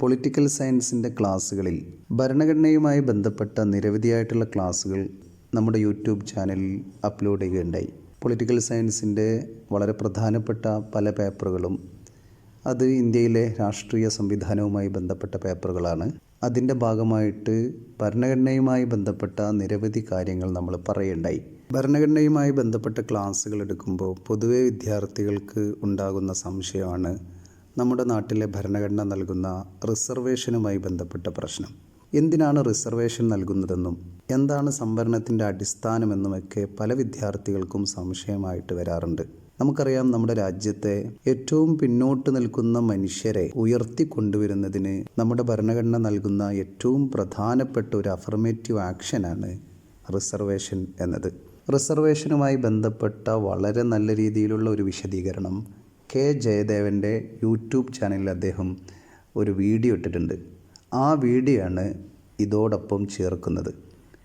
Political സയൻസിന്റെ ക്ലാസ്സുകളിൽ ഭരണഘടനയുമായി ബന്ധപ്പെട്ട നിരവധിയായിട്ടുള്ള ക്ലാസ്സുകൾ നമ്മുടെ യൂട്യൂബ് ചാനലിൽ അപ്ലോഡ് ചെയ്യുകയുണ്ടായി. പൊളിറ്റിക്കൽ സയൻസിന്റെ വളരെ പ്രധാനപ്പെട്ട പല പേപ്പറുകളും അത് ഇന്ത്യയിലെ രാഷ്ട്രീയ സംവിധാനവുമായി ബന്ധപ്പെട്ട പേപ്പറുകളാണ്. അതിന്റെ ഭാഗമായിട്ട് ഭരണഘടനയുമായി ബന്ധപ്പെട്ട നിരവധി കാര്യങ്ങൾ നമ്മൾ പറയുണ്ടായി ഭരണഘടനയുമായി ബന്ധപ്പെട്ട ക്ലാസ്സുകൾ എടുക്കുമ്പോൾ പൊതുവെ വിദ്യാർത്ഥികൾക്ക് ഉണ്ടാകുന്ന സംശയമാണ് നമ്മുടെ നാട്ടിലെ ഭരണഘടന നൽകുന്ന റിസർവേഷനുമായി ബന്ധപ്പെട്ട പ്രശ്നം. എന്തിനാണ് റിസർവേഷൻ നൽകുന്നതെന്നും എന്താണ് സംവരണത്തിന്റെ അടിസ്ഥാനമെന്നുമൊക്കെ പല വിദ്യാർത്ഥികൾക്കും സംശയമായിട്ട് വരാറുണ്ട്. നമുക്കറിയാം നമ്മുടെ രാജ്യത്തെ ഏറ്റവും പിന്നോട്ട് നിൽക്കുന്ന മനുഷ്യരെ ഉയർത്തിക്കൊണ്ടുവരുന്നതിന് നമ്മുടെ ഭരണഘടന നൽകുന്ന ഏറ്റവും പ്രധാനപ്പെട്ട ഒരു അഫർമേറ്റീവ് ആക്ഷനാണ് റിസർവേഷൻ എന്നത്. റിസർവേഷനുമായി ബന്ധപ്പെട്ട വളരെ നല്ല രീതിയിലുള്ള ഒരു വിശദീകരണം കെ ജയദേവന്റെ യൂട്യൂബ് ചാനലിൽ അദ്ദേഹം ഒരു വീഡിയോ ഇട്ടിട്ടുണ്ട്. ആ വീഡിയോ ആണ് ഇതോടൊപ്പം ചേർക്കുന്നത്.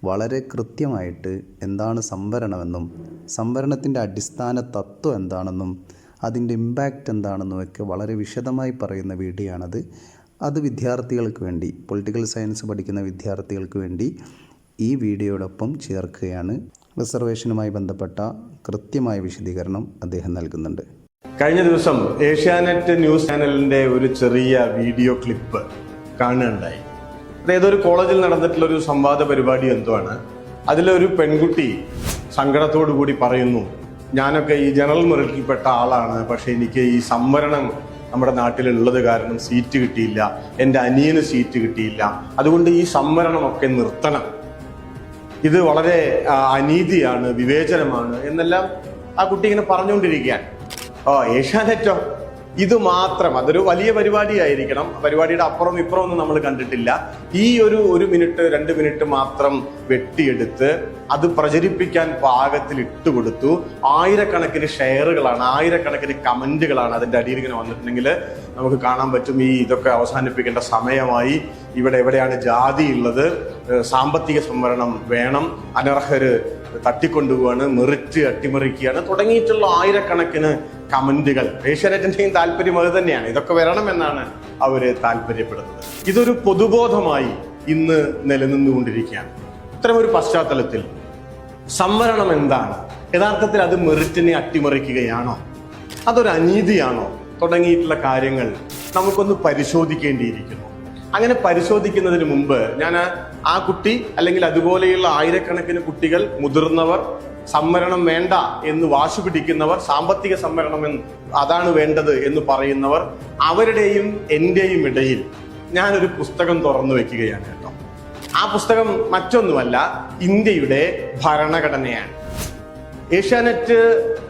വളരെ കൃത്യമായിട്ട് എന്താണ് സംവരണമെന്നും സംവരണത്തിന്റെ അടിസ്ഥാന തത്വം എന്താണെന്നും അതിന്റെ ഇമ്പാക്റ്റ് എന്താണെന്നുമൊക്കെ വളരെ വിശദമായി പറയുന്ന വീഡിയോ ആണത് അത് വിദ്യാർത്ഥികൾക്ക് വേണ്ടി പൊളിറ്റിക്കൽ സയൻസ് പഠിക്കുന്ന വിദ്യാർത്ഥികൾക്ക് വേണ്ടി ഈ വീഡിയോയോടൊപ്പം ചേർക്കുകയാണ്. റിസർവേഷനുമായി ബന്ധപ്പെട്ട കൃത്യമായ വിശദീകരണം അദ്ദേഹം നൽകുന്നുണ്ട്. കഴിഞ്ഞ ദിവസം ഏഷ്യാനെറ്റ് ന്യൂസ് ചാനലിന്റെ ഒരു ചെറിയ വീഡിയോ ക്ലിപ്പ് കാണുകയുണ്ടായി. അത് ഒരു കോളേജിൽ നടന്നിട്ടുള്ള ഒരു സംവാദ പരിപാടി എന്തോ ആണ് അതിലൊരു പെൺകുട്ടി സങ്കടത്തോടു കൂടി പറയുന്നു ഞാനൊക്കെ ഈ ജനറൽ മുറിക്കിൽപ്പെട്ട ആളാണ് പക്ഷെ എനിക്ക് ഈ സംവരണം നമ്മുടെ നാട്ടിലുള്ളത് കാരണം സീറ്റ് കിട്ടിയില്ല എന്റെ അനിയന് സീറ്റ് കിട്ടിയില്ല. അതുകൊണ്ട് ഈ സംവരണമൊക്കെ നിർത്തണം. ഇത് വളരെ അനീതിയാണ് വിവേചനമാണ് എന്നെല്ലാം ആ കുട്ടി ഇങ്ങനെ പറഞ്ഞുകൊണ്ടിരിക്കുകയാണ്. ഓ ഏഷ്യാനെറ്റോ? ഇത് മാത്രം. അതൊരു വലിയ പരിപാടിയായിരിക്കണം. പരിപാടിയുടെ അപ്പുറം ഇപ്പുറം ഒന്നും നമ്മൾ കണ്ടിട്ടില്ല. ഈ ഒരു ഒരു മിനിറ്റ് രണ്ട് മിനിറ്റ് മാത്രം വെട്ടിയെടുത്ത് അത് പ്രചരിപ്പിക്കാൻ പാകത്തിൽ ഇട്ടുകൊടുത്തു ആയിരക്കണക്കിന് ഷെയറുകളാണ് ആയിരക്കണക്കിന് കമന്റുകളാണ് അതിന്റെ അടിയിൽ ഇങ്ങനെ വന്നിട്ടുണ്ടെങ്കിൽ നമുക്ക് കാണാൻ പറ്റും ഈ ഇതൊക്കെ അവസാനിപ്പിക്കേണ്ട സമയമായി. ഇവിടെ എവിടെയാണ് ജാതി ഉള്ളത് സാമ്പത്തിക സംവരണം വേണം. അനർഹര് തട്ടിക്കൊണ്ടുപോവാണ് മെറിറ്റ് അട്ടിമറിക്കുകയാണ് തുടങ്ങിയിട്ടുള്ള ആയിരക്കണക്കിന് കമന്റുകൾ. ഏഷ്യാനെറ്റിന്റെയും താല്പര്യം അത് തന്നെയാണ്. ഇതൊക്കെ വരണമെന്നാണ് അവർ താല്പര്യപ്പെടുന്നത്. ഇതൊരു പൊതുബോധമായി ഇന്ന് നിലനിന്നുകൊണ്ടിരിക്കുകയാണ്. ഇത്തരമൊരു പശ്ചാത്തലത്തിൽ സംവരണം എന്താണ്? യഥാർത്ഥത്തിൽ അത് മെറിറ്റിനെ അട്ടിമറിക്കുകയാണോ? അതൊരു അനീതിയാണോ? തുടങ്ങിയിട്ടുള്ള കാര്യങ്ങൾ നമുക്കൊന്ന് പരിശോധിക്കേണ്ടിയിരിക്കുന്നു. അങ്ങനെ പരിശോധിക്കുന്നതിന് മുമ്പ് ഞാൻ ആ കുട്ടി അല്ലെങ്കിൽ അതുപോലെയുള്ള ആയിരക്കണക്കിന് കുട്ടികൾ മുതിർന്നവർ സംവരണം വേണ്ട എന്ന് വാശി പിടിക്കുന്നവർ സാമ്പത്തിക സംവരണം എന്ന് അതാണ് വേണ്ടത് എന്ന് പറയുന്നവർ അവരുടെയും എന്റെയും ഇടയിൽ ഞാനൊരു പുസ്തകം തുറന്നു വെക്കുകയാണ് കേട്ടോ. ആ പുസ്തകം മറ്റൊന്നുമല്ല ഇന്ത്യയുടെ ഭരണഘടനയാണ്. ഏഷ്യാനെറ്റ്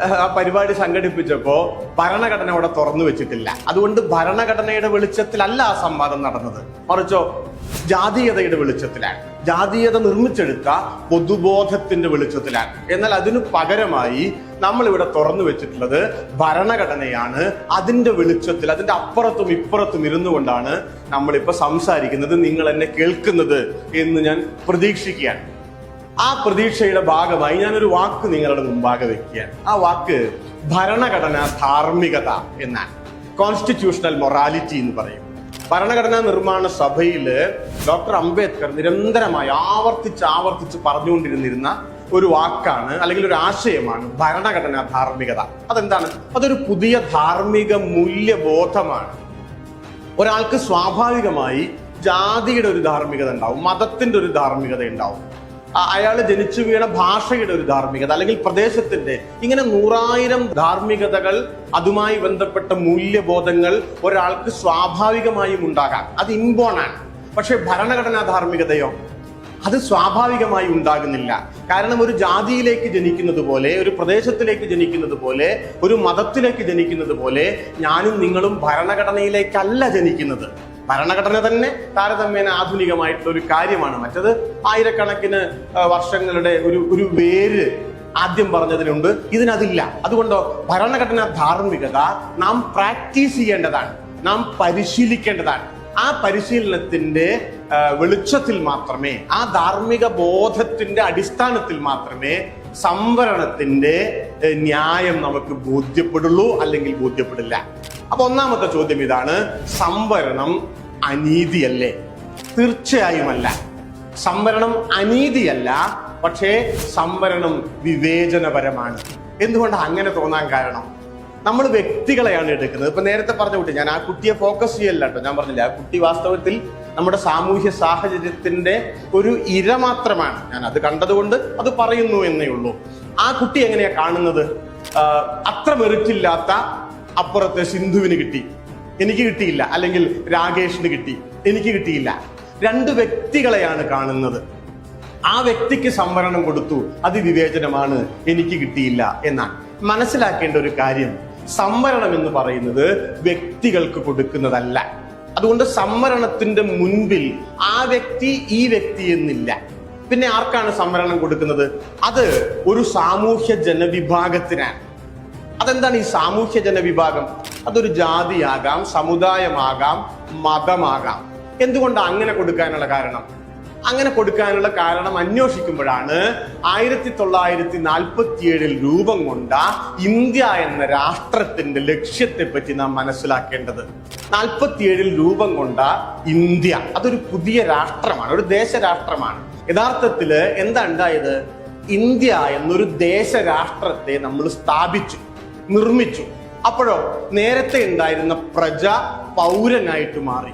ആ പരിപാടി സംഘടിപ്പിച്ചപ്പോ ഭരണഘടന അവിടെ തുറന്നു വെച്ചിട്ടില്ല. അതുകൊണ്ട് ഭരണഘടനയുടെ വെളിച്ചത്തിലല്ല ആ സംവാദം നടന്നത്. മറിച്ചോ ജാതീയതയുടെ വെളിച്ചത്തിലാണ്. ജാതീയത നിർമ്മിച്ചെടുത്ത പൊതുബോധത്തിന്റെ വെളിച്ചത്തിലാണ്. എന്നാൽ അതിനു പകരമായി നമ്മൾ ഇവിടെ തുറന്നു വെച്ചിട്ടുള്ളത് ഭരണഘടനയാണ്. അതിന്റെ വെളിച്ചത്തിൽ അതിന്റെ അപ്പുറത്തും ഇപ്പുറത്തും ഇരുന്നു കൊണ്ടാണ് നമ്മളിപ്പോ സംസാരിക്കുന്നത് നിങ്ങൾ എന്നെ കേൾക്കുന്നത് എന്ന് ഞാൻ പ്രതീക്ഷിക്കുകയാണ്. ആ പ്രതീക്ഷയുടെ ഭാഗമായി ഞാനൊരു വാക്ക് നിങ്ങളുടെ മുമ്പാകെ വെക്കുകയാണ്. ആ വാക്ക് ഭരണഘടന ധാർമ്മികത എന്നാണ്. കോൺസ്റ്റിറ്റ്യൂഷണൽ മൊറാലിറ്റി എന്ന് പറയും. ഭരണഘടനാ നിർമ്മാണ സഭയിൽ ഡോക്ടർ അംബേദ്കർ നിരന്തരമായി ആവർത്തിച്ച് ആവർത്തിച്ച് പറഞ്ഞുകൊണ്ടിരുന്നിരുന്ന ഒരു വാക്കാണ് അല്ലെങ്കിൽ ഒരു ആശയമാണ് ഭരണഘടനാ ധാർമ്മികത. അതെന്താണ്? അതൊരു പുതിയ ധാർമ്മിക മൂല്യബോധമാണ്. ഒരാൾക്ക് സ്വാഭാവികമായി ജാതിയുടെ ഒരു ധാർമ്മികത ഉണ്ടാവും മതത്തിന്റെ ഒരു ധാർമ്മികത ഉണ്ടാവും. അയാൾ ജനിച്ചു വീണ ഭാഷയുടെ ഒരു ധാർമ്മികത അല്ലെങ്കിൽ പ്രദേശത്തിന്റെ ഇങ്ങനെ നൂറായിരം ധാർമ്മികതകൾ അതുമായി ബന്ധപ്പെട്ട മൂല്യബോധങ്ങൾ ഒരാൾക്ക് സ്വാഭാവികമായും ഉണ്ടാകാം. അത് ഇൻബോൺ ആണ്. പക്ഷെ ഭരണഘടനാ ധാർമ്മികതയോ അത് സ്വാഭാവികമായി ഉണ്ടാകുന്നില്ല. കാരണം ഒരു ജാതിയിലേക്ക് ജനിക്കുന്നത് പോലെ ഒരു പ്രദേശത്തിലേക്ക് ജനിക്കുന്നത് പോലെ ഒരു മതത്തിലേക്ക് ജനിക്കുന്നത് പോലെ ഞാനും നിങ്ങളും ഭരണഘടനയിലേക്കല്ല ജനിക്കുന്നത്. ഭരണഘടന തന്നെ താരതമ്യേന ആധുനികമായിട്ടുള്ള ഒരു കാര്യമാണ്. മറ്റത് ആയിരക്കണക്കിന് വർഷങ്ങളുടെ ഒരു ഒരു വേര് ആദ്യം പറഞ്ഞതിനുണ്ട് ഇതിനതില്ല. അതുകൊണ്ടോ ഭരണഘടന ധാർമ്മികത നാം പ്രാക്ടീസ് ചെയ്യേണ്ടതാണ്. നാം പരിശീലിക്കേണ്ടതാണ്. ആ പരിശീലനത്തിന്റെ വെളിച്ചത്തിൽ മാത്രമേ ആ ധാർമ്മിക ബോധത്തിന്റെ അടിസ്ഥാനത്തിൽ മാത്രമേ സംവരണത്തിന്റെ ന്യായം നമുക്ക് ബോധ്യപ്പെടുള്ളൂ അല്ലെങ്കിൽ ബോധ്യപ്പെടില്ല. അപ്പൊ ഒന്നാമത്തെ ചോദ്യം ഇതാണ് സംവരണം അനീതിയല്ലേ? തീർച്ചയായും അല്ല സംവരണം അനീതിയല്ല പക്ഷേ സംവരണം വിവേചനപരമാണ്. എന്തുകൊണ്ട് അങ്ങനെ തോന്നാൻ കാരണം? നമ്മൾ വ്യക്തികളെയാണ് എടുക്കുന്നത്. ഇപ്പൊ നേരത്തെ പറഞ്ഞ കുട്ടി ഞാൻ ആ കുട്ടിയെ ഫോക്കസ് ചെയ്യല്ല ഞാൻ പറഞ്ഞില്ല ആ കുട്ടി വാസ്തവത്തിൽ നമ്മുടെ സാമൂഹ്യ സാഹചര്യത്തിന്റെ ഒരു ഇര മാത്രമാണ്. ഞാൻ അത് കണ്ടതുകൊണ്ട് അത് പറയുന്നു എന്നേ ഉള്ളൂ. ആ കുട്ടി എങ്ങനെയാ കാണുന്നത്? അത്ര മെറിറ്റില്ലാത്ത അപ്പുറത്തെ സിന്ധുവിന് കിട്ടി. എനിക്ക് കിട്ടിയില്ല. അല്ലെങ്കിൽ രാകേഷിന് കിട്ടി. എനിക്ക് കിട്ടിയില്ല. രണ്ട് വ്യക്തികളെയാണ് കാണുന്നത്. ആ വ്യക്തിക്ക് സംവരണം കൊടുത്തു. അത് വിവേചനമാണ് എനിക്ക് കിട്ടിയില്ല എന്നാണ്. മനസ്സിലാക്കേണ്ട ഒരു കാര്യം. സംവരണം എന്ന് പറയുന്നത് വ്യക്തികൾക്ക് കൊടുക്കുന്നതല്ല. അതുകൊണ്ട് സംവരണത്തിന്റെ മുൻപിൽ ആ വ്യക്തി ഈ വ്യക്തി എന്നില്ല. പിന്നെ ആർക്കാണ് സംവരണം കൊടുക്കുന്നത്? അത് ഒരു സാമൂഹ്യ ജനവിഭാഗത്തിനാണ്. അതെന്താണ് ഈ സാമൂഹ്യ ജനവിഭാഗം? അതൊരു ജാതിയാകാം സമുദായമാകാം മതമാകാം. എന്തുകൊണ്ട് അങ്ങനെ കൊടുക്കാനുള്ള കാരണം? അങ്ങനെ കൊടുക്കാനുള്ള കാരണം അന്വേഷിക്കുമ്പോഴാണ് ആയിരത്തി തൊള്ളായിരത്തി നാൽപ്പത്തിയേഴിൽ രൂപം കൊണ്ട ഇന്ത്യ എന്ന രാഷ്ട്രത്തിന്റെ ലക്ഷ്യത്തെപ്പറ്റി നാം മനസ്സിലാക്കേണ്ടത്. നാൽപ്പത്തിയേഴിൽ രൂപം കൊണ്ട ഇന്ത്യ. അതൊരു പുതിയ രാഷ്ട്രമാണ് ഒരു ദേശരാഷ്ട്രമാണ്. യഥാർത്ഥത്തിൽ എന്താ ഉണ്ടായത്? ഇന്ത്യ എന്നൊരു ദേശരാഷ്ട്രത്തെ നമ്മൾ സ്ഥാപിച്ചു നിർമ്മിച്ചു. അപ്പോഴോ നേരത്തെ ഉണ്ടായിരുന്ന പ്രജ പൗരനായിട്ട് മാറി.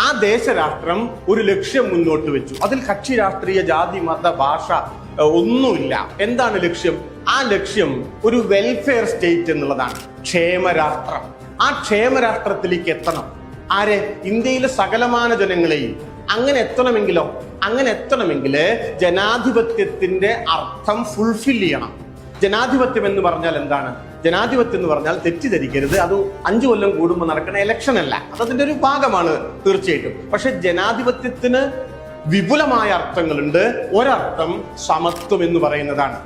ആ ദേശരാഷ്ട്രം ഒരു ലക്ഷ്യം മുന്നോട്ട് വെച്ചു. അതിൽ കക്ഷി രാഷ്ട്രീയ ജാതി മത ഭാഷ ഒന്നുമില്ല. എന്താണ് ലക്ഷ്യം? ആ ലക്ഷ്യം ഒരു വെൽഫെയർ സ്റ്റേറ്റ് എന്നുള്ളതാണ്. ക്ഷേമരാഷ്ട്രം. ആ ക്ഷേമരാഷ്ട്രത്തിലേക്ക് എത്തണം. ആരെ? ഇന്ത്യയിലെ സകലമാന ജനങ്ങളെയും. അങ്ങനെ എത്തണമെങ്കിലോ? അങ്ങനെ എത്തണമെങ്കിൽ ജനാധിപത്യത്തിന്റെ അർത്ഥം ഫുൾഫിൽ ചെയ്യണം. ജനാധിപത്യം എന്ന് പറഞ്ഞാൽ എന്താണ്? ജനാധിപത്യം എന്ന് പറഞ്ഞാൽ തെറ്റിദ്ധരിക്കരുത്. അത് അഞ്ചു കൊല്ലം കൂടുമ്പോൾ നടക്കുന്ന ഇലക്ഷൻ അല്ല. അത് അതിന്റെ ഒരു ഭാഗമാണ് തീർച്ചയായിട്ടും. പക്ഷെ ജനാധിപത്യത്തിന് വിപുലമായ അർത്ഥങ്ങളുണ്ട്. ഒരർത്ഥം സമത്വം എന്ന് പറയുന്നതാണ്.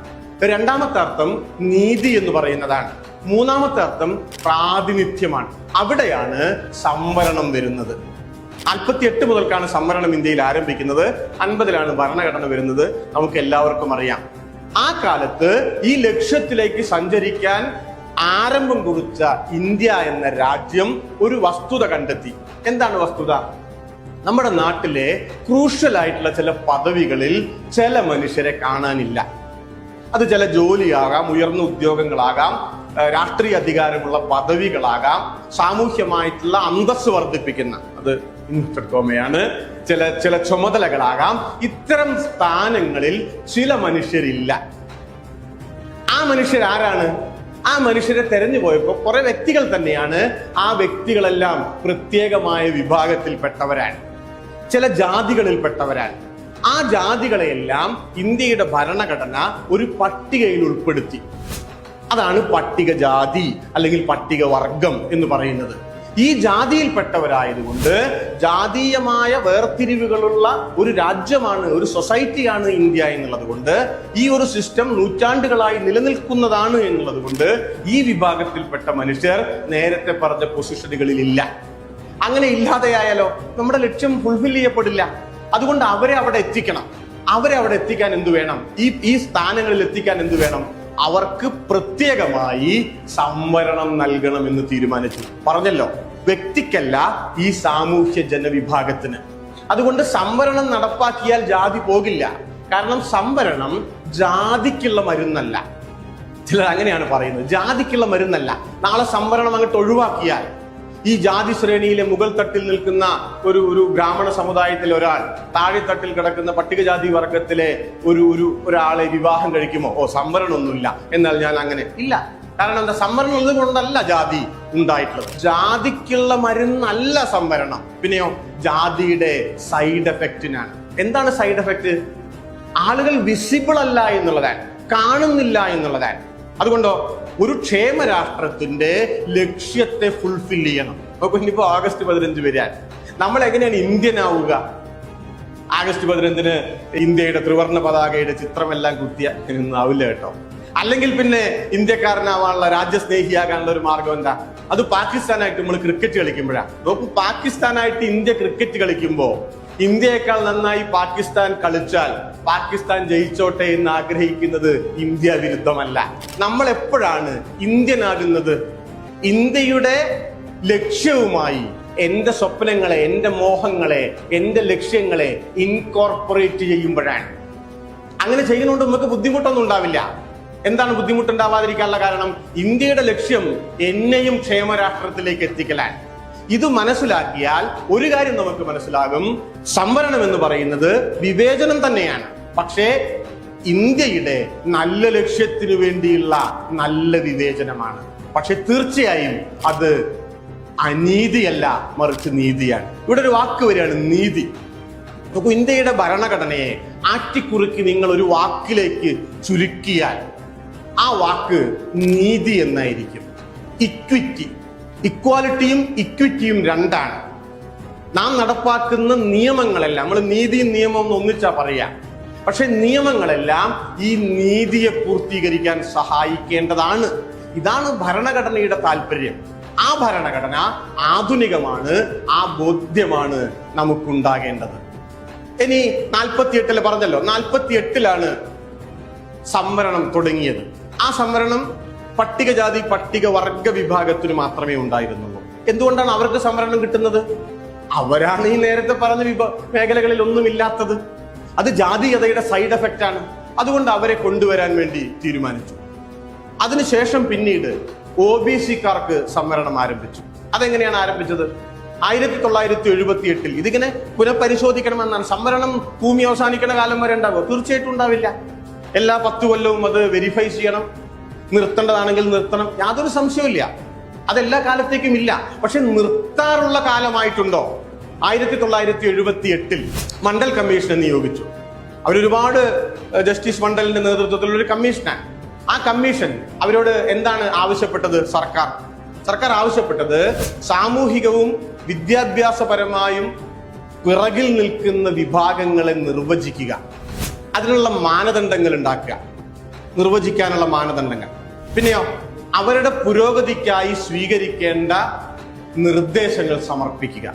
രണ്ടാമത്തെ അർത്ഥം നീതി എന്ന് പറയുന്നതാണ്. മൂന്നാമത്തെ അർത്ഥം പ്രാതിനിധ്യമാണ്. അവിടെയാണ് സംവരണം വരുന്നത്. നാൽപ്പത്തി എട്ട് മുതൽക്കാണ് സംവരണം ഇന്ത്യയിൽ ആരംഭിക്കുന്നത്. അൻപതിലാണ് ഭരണഘടന വരുന്നത്. നമുക്ക് എല്ലാവർക്കും അറിയാം. ആ കാലത്ത് ഈ ലക്ഷ്യത്തിലേക്ക് സഞ്ചരിക്കാൻ ആരംഭം കുറിച്ച ഇന്ത്യ എന്ന രാജ്യം ഒരു വസ്തുത കണ്ടെത്തി. എന്താണ് വസ്തുത? നമ്മുടെ നാട്ടിലെ ക്രൂഷ്യൽ ആയിട്ടുള്ള ചില പദവികളിൽ ചില മനുഷ്യരെ കാണാനില്ല. അത് ചില ജോലിയാകാം ഉയർന്ന ഉദ്യോഗങ്ങളാകാം രാഷ്ട്രീയ അധികാരമുള്ള പദവികളാകാം സാമൂഹ്യമായിട്ടുള്ള അന്തസ് വർദ്ധിപ്പിക്കുന്ന. അത് ഇൻസ്പെക്ടർ കോമയാണ് ചില ചില ചുമതലകളാകാം. ഇത്തരം സ്ഥാനങ്ങളിൽ ചില മനുഷ്യരില്ല. ആ മനുഷ്യർ ആരാണ്? ആ മനുഷ്യരെ തെരഞ്ഞു പോയപ്പോൾ കുറെ വ്യക്തികൾ തന്നെയാണ് ആ വ്യക്തികളെല്ലാം പ്രത്യേകമായ വിഭാഗത്തിൽപ്പെട്ടവരാണ്. ചില ജാതികളിൽപ്പെട്ടവരാണ്. ആ ജാതികളെയെല്ലാം ഇന്ത്യയുടെ ഭരണഘടന ഒരു പട്ടികയിൽ ഉൾപ്പെടുത്തി. അതാണ് പട്ടികജാതി അല്ലെങ്കിൽ പട്ടികവർഗം എന്ന് പറയുന്നത്. ഈ ജാതിയിൽപ്പെട്ടവരായതുകൊണ്ട് ജാതീയമായ വേർതിരിവുകളുള്ള ഒരു രാജ്യമാണ് ഒരു സൊസൈറ്റിയാണ് ഇന്ത്യ എന്നുള്ളത് കൊണ്ട് ഈ ഒരു സിസ്റ്റം നൂറ്റാണ്ടുകളായി നിലനിൽക്കുന്നതാണ് എന്നുള്ളത് കൊണ്ട് ഈ വിഭാഗത്തിൽപ്പെട്ട മനുഷ്യർ നേരത്തെ പറഞ്ഞ പൊസിഷനുകളിൽ ഇല്ല അങ്ങനെ ഇല്ലാതെയായാലോ? നമ്മുടെ ലക്ഷ്യം ഫുൾഫിൽ ചെയ്യപ്പെടില്ല. അതുകൊണ്ട് അവരെ അവിടെ എത്തിക്കണം. അവരെ അവിടെ എത്തിക്കാൻ എന്തു വേണം? ഈ ഈ സ്ഥാനങ്ങളിൽ എത്തിക്കാൻ എന്തു വേണം? അവർക്ക് പ്രത്യേകമായി സംവരണം നൽകണം എന്ന് തീരുമാനിച്ചു. പറഞ്ഞല്ലോ വ്യക്തിക്കല്ല ഈ സാമൂഹ്യ ജനവിഭാഗത്തിന്. അതുകൊണ്ട് സംവരണം നടപ്പാക്കിയാൽ ജാതി പോകില്ല. കാരണം സംവരണം ജാതിക്കുള്ള മരുന്നല്ല. ചിലർ അങ്ങനെയാണ് പറയുന്നത് ജാതിക്കുള്ള മരുന്നല്ല. നാളെ സംവരണം അങ്ങോട്ട് ഒഴിവാക്കിയാൽ ഈ ജാതി ശ്രേണിയിലെ മുഗൾ തട്ടിൽ നിൽക്കുന്ന ഒരു ഒരു ബ്രാഹ്മണ സമുദായത്തിലെ ഒരാൾ താഴെത്തട്ടിൽ കിടക്കുന്ന പട്ടികജാതി വർഗത്തിലെ ഒരു ഒരു ഒരാളെ വിവാഹം കഴിക്കുമോ? ഓ സംവരണമൊന്നുമില്ല. എന്നാൽ ഞാൻ അങ്ങനെ ഇല്ല. കാരണം എന്താ? സംവരണം ഉള്ളത് കൊണ്ടല്ല ജാതി ഉണ്ടായിട്ടുള്ളത്. ജാതിക്കുള്ള മരുന്നല്ല സംവരണം. പിന്നെയോ ജാതിയുടെ സൈഡ് എഫക്റ്റിനാണ്. എന്താണ് സൈഡ് എഫക്റ്റ്? ആളുകൾ വിസിബിൾ അല്ല എന്നുള്ളതാണ്. കാണുന്നില്ല എന്നുള്ളതാണ്. അതുകൊണ്ടോ? ഒരു ക്ഷേമ രാഷ്ട്രത്തിന്റെ ലക്ഷ്യത്തെ ഫുൾഫിൽ ചെയ്യണം. അപ്പൊ ഇനിയിപ്പോ ആഗസ്റ്റ് പതിനഞ്ച് വരാൻ നമ്മൾ എങ്ങനെയാണ് ഇന്ത്യൻ ആവുക? ആഗസ്റ്റ് പതിനഞ്ചിന് ഇന്ത്യയുടെ ത്രിവർണ പതാകയുടെ ചിത്രമെല്ലാം കുത്തിയ ആവില്ല കേട്ടോ. അല്ലെങ്കിൽ പിന്നെ ഇന്ത്യക്കാരനാവാനുള്ള രാജ്യസ്നേഹിയാകാനുള്ള ഒരു മാർഗം എന്താ? അത് പാകിസ്ഥാനായിട്ട് നമ്മൾ ക്രിക്കറ്റ് കളിക്കുമ്പോഴാണ് നോക്കൂ പാകിസ്ഥാനായിട്ട് ഇന്ത്യ ക്രിക്കറ്റ് കളിക്കുമ്പോൾ ഇന്ത്യയേക്കാൾ നന്നായി പാകിസ്ഥാൻ കളിച്ചാൽ പാകിസ്ഥാൻ ജയിച്ചോട്ടെ എന്ന് ആഗ്രഹിക്കുന്നത് ഇന്ത്യ വിരുദ്ധമല്ല. നമ്മൾ എപ്പോഴാണ് ഇന്ത്യൻ ആകുന്നത്? ഇന്ത്യയുടെ ലക്ഷ്യവുമായി എന്റെ സ്വപ്നങ്ങളെ എന്റെ മോഹങ്ങളെ എന്റെ ലക്ഷ്യങ്ങളെ ഇൻകോർപ്പറേറ്റ് ചെയ്യുമ്പോഴാണ്. അങ്ങനെ ചെയ്യുന്നതുകൊണ്ട് നമുക്ക് ബുദ്ധിമുട്ടൊന്നും ഉണ്ടാവില്ല. എന്താണ് ബുദ്ധിമുട്ടുണ്ടാവാതിരിക്കാനുള്ള കാരണം? ഇന്ത്യയുടെ ലക്ഷ്യം എന്നെയും ക്ഷേമരാഷ്ട്രത്തിലേക്ക് എത്തിക്കലാണ്. ഇത് മനസ്സിലാക്കിയാൽ ഒരു കാര്യം നമുക്ക് മനസ്സിലാകും. സംവരണം എന്ന് പറയുന്നത് വിവേചനം തന്നെയാണ്. പക്ഷേ ഇന്ത്യയുടെ നല്ല ലക്ഷ്യത്തിനു വേണ്ടിയുള്ള നല്ല വിവേചനമാണ്. പക്ഷെ തീർച്ചയായും അത് അനീതിയല്ല മറിച്ച് നീതിയാണ്. ഇവിടെ ഒരു വാക്ക് വരികയാണ് നീതി. നോക്കൂ ഇന്ത്യയുടെ ഭരണഘടനയെ ആറ്റിക്കുറുക്കി നിങ്ങൾ ഒരു വാക്കിലേക്ക് ചുരുക്കിയാൽ ആ വാക്ക് നീതി എന്നായിരിക്കും. ഇക്വിറ്റി ഇക്വാലിറ്റിയും ഇക്വിറ്റിയും രണ്ടാണ്. നാം നടപ്പാക്കുന്ന നിയമങ്ങളെല്ലാം നമ്മൾ നീതിയും നിയമവും എന്ന് ഒന്നിച്ചാ പറയാ. പക്ഷെ നിയമങ്ങളെല്ലാം ഈ നീതിയെ പൂർത്തീകരിക്കാൻ സഹായിക്കേണ്ടതാണ്. ഇതാണ് ഭരണഘടനയുടെ താല്പര്യം. ആ ഭരണഘടന ആധുനികമാണ് ആ ബോധ്യമാണ് നമുക്കുണ്ടാകേണ്ടത്. ഇനി നാൽപ്പത്തി എട്ടിൽ പറഞ്ഞല്ലോ നാൽപ്പത്തി എട്ടിലാണ് സംവരണം തുടങ്ങിയത്. ആ സംവരണം പട്ടികജാതി പട്ടികവർഗ വിഭാഗത്തിന് മാത്രമേ ഉണ്ടായിരുന്നുള്ളൂ. എന്തുകൊണ്ടാണ് അവർക്ക് സംവരണം കിട്ടുന്നത്? അവരാണ് ഈ നേരത്തെ പറഞ്ഞ വിഭ മേഖലകളിൽ ഒന്നും ഇല്ലാത്തത് അത് ജാതീയതയുടെ സൈഡ് എഫക്റ്റ് ആണ്. അതുകൊണ്ട് അവരെ കൊണ്ടുവരാൻ വേണ്ടി തീരുമാനിച്ചു. അതിനുശേഷം പിന്നീട് ഒ ബി സിക്കാർക്ക് സംവരണം ആരംഭിച്ചു. അതെങ്ങനെയാണ് ആരംഭിച്ചത്? ആയിരത്തി തൊള്ളായിരത്തി എഴുപത്തി എട്ടിൽ ഇതിങ്ങനെ പുനഃപരിശോധിക്കണമെന്നാണ്. സംവരണം ഭൂമി അവസാനിക്കുന്ന കാലം വരെ ഉണ്ടാവുക തീർച്ചയായിട്ടും ഉണ്ടാവില്ല. എല്ലാ പത്ത് കൊല്ലവും അത് വെരിഫൈ ചെയ്യണം. നിർത്തേണ്ടതാണെങ്കിൽ നിർത്തണം. യാതൊരു സംശയവുമില്ല. അതെല്ലാ കാലത്തേക്കും ഇല്ല. പക്ഷെ നിർത്താറുള്ള കാലമായിട്ടുണ്ടോ? ആയിരത്തി തൊള്ളായിരത്തി എഴുപത്തി എട്ടിൽ മണ്ഡൽ കമ്മീഷനെ നിയോഗിച്ചു. അവരൊരുപാട് ജസ്റ്റിസ് മണ്ഡലിന്റെ നേതൃത്വത്തിലുള്ള ഒരു കമ്മീഷനാണ്. ആ കമ്മീഷൻ അവരോട് എന്താണ് ആവശ്യപ്പെട്ടത് സർക്കാർ? സർക്കാർ ആവശ്യപ്പെട്ടത് സാമൂഹികവും വിദ്യാഭ്യാസപരമായും പിറകിൽ നിൽക്കുന്ന വിഭാഗങ്ങളെ നിർവചിക്കുക. അതിനുള്ള മാനദണ്ഡങ്ങൾ ഉണ്ടാക്കുക. നിർവചിക്കാനുള്ള മാനദണ്ഡങ്ങൾ. പിന്നെയോ അവരുടെ പുരോഗതിക്കായി സ്വീകരിക്കേണ്ട നിർദ്ദേശങ്ങൾ സമർപ്പിക്കുക.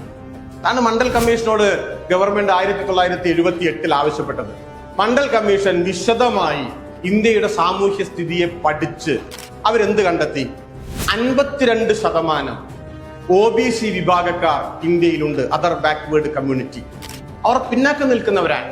അതാണ് മണ്ഡൽ കമ്മീഷനോട് ഗവൺമെന്റ് ആയിരത്തി തൊള്ളായിരത്തി എഴുപത്തി എട്ടിൽ ആവശ്യപ്പെട്ടത്. മണ്ഡൽ കമ്മീഷൻ വിശദമായി ഇന്ത്യയുടെ സാമൂഹ്യ സ്ഥിതിയെ പഠിച്ച് അവരെന്ത് കണ്ടെത്തി? അൻപത്തിരണ്ട് ശതമാനം ഒ ബി സി വിഭാഗക്കാർ ഇന്ത്യയിലുണ്ട് അതർ ബാക്ക്വേർഡ് കമ്മ്യൂണിറ്റി അവർ പിന്നാക്കം നിൽക്കുന്നവരാണ്.